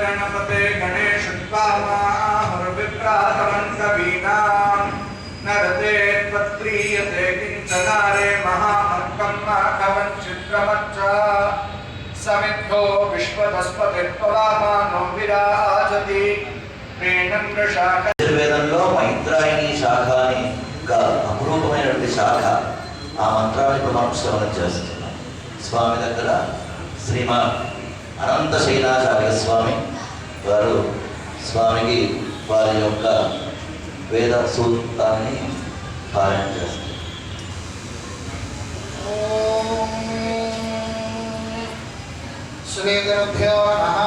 गणपते गणेश विप्रातमन्तवीनाम् नरते त्वत्प्रीयते किञ्चनारे महामर्कम् माघवञ्चित्रमच्च समिद्धो विश्वदस्पतिर्पवामानो विराजति प्रेणम् वृषाक యజుర్వేదంలో మైత్రాయణి శాఖ అని ఒక అపురూపమైనటువంటి శాఖ ఆ మంత్రాన్ని ఇప్పుడు మనం శ్రవణం చేస్తున్నాం స్వామి దగ్గర శ్రీమాన్ అనంత శైలాచార్య స్వామి వారు స్వామికి వారి యొక్క వేద సూత్రాన్ని పారాయణ చేస్తారు. శ్రీగురుభ్యో నమ.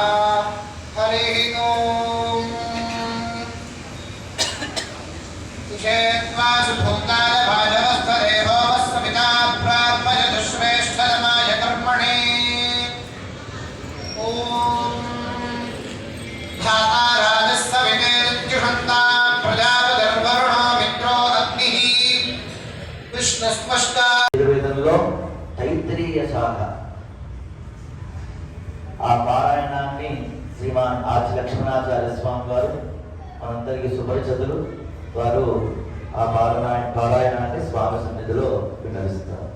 కృష్ణ స్పష్ట. యజుర్వేదంలో తైత్రీయ శాఖ ఆ పారాయణాన్ని శ్రీమాన్ ఆచి లక్ష్మణాచార్య స్వామి గారు మనందరికీ సుపరిచితులు వారు ఆ పారాయణ పారాయణాన్ని స్వామి సన్నిధిలో విన్నవిస్తారు.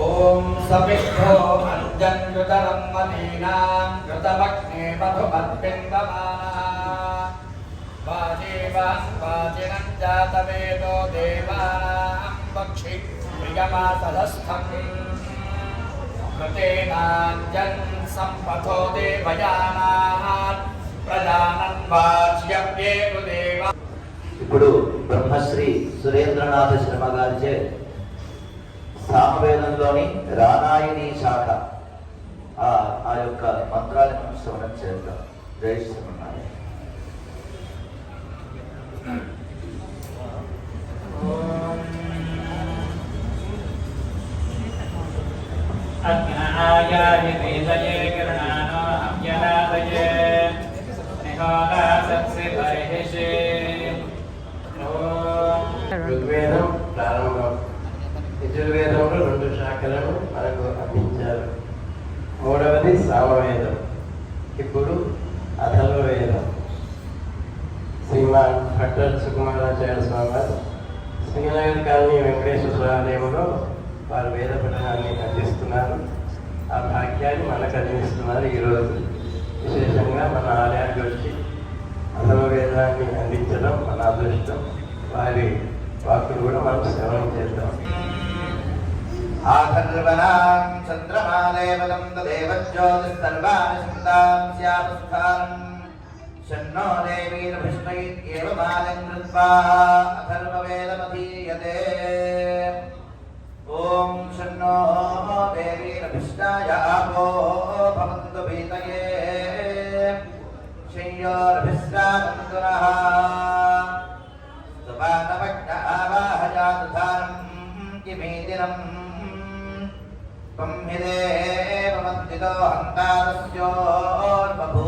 ఓం సపిష్ఠో అంజన్ కృతరమ్మీనాం కృతభక్ ఓం ఓం సవిష్ఠో అంజన్యుతరం మలీనాం కృతమగ్నే మధుమద్బింబమానా వాజీవాన్ వాజినం జాతవేదో దేవానాం పక్షి ప్రియమాసదస్థం కృతేనాంజన్ సంపథో దేవయానాత్ ప్రజానన్ వాజ్యవ్యేతు దేవా ఇప్పుడు బ్రహ్మశ్రీ సురేంద్రనాథ శర్మ గారిచే సామవేదంలోని రానాయని శాఖ. ఆ ఆ యొక్క మంత్రాలను శ్రవణం చేద్దాం జై శ్రీమన్నారాయణ अज्ञायाय वेदये किरणानो हव्यनादये निहोदासत्सि बर्हिषे ॐ ఋగ్వేదం ప్రారంభం యజుర్వేదంలో రెండు శాఖలను మనకు అందించారు మూడవది సామవేదం. ఇప్పుడు అథర్వవేదం. శ్రీమాన్ భట్టర్ సుకుమారాచార్య స్వామి వారు శ్రీనగర్ కాలనీ వెంకటేశ్వర ఆలయంలో వారు వేద పఠనాన్ని అందిస్తున్నారు. ఆ భాగ్యాన్ని మనకు అందిస్తున్నారు ఈరోజు. విశేషంగా మన ఆలయానికి వచ్చి అథర్వవేదాన్ని అందించడం మన అదృష్టం. వారి వాక్కులు కూడా మనం శ్రవణం చేద్దాం. ఆధర్వనాం చంద్రమాదేవతం తదేవజ్యోతిస్సర్వాణి చింతాం స్యాపస్థానం షన్నో దేవీర్భిష్టైత్యేవమానం కృత్వా అథర్వవేదమధీయతే ఓం షన్నో దేవీర్భిష్టాయ ఆపో భవంతు భీతయే శయ్యోర్భిశ్రావంతు నః సుపానవజ్ఞ త్వం हि देवमन्दितो हन्तारस्योर्बभूवीथा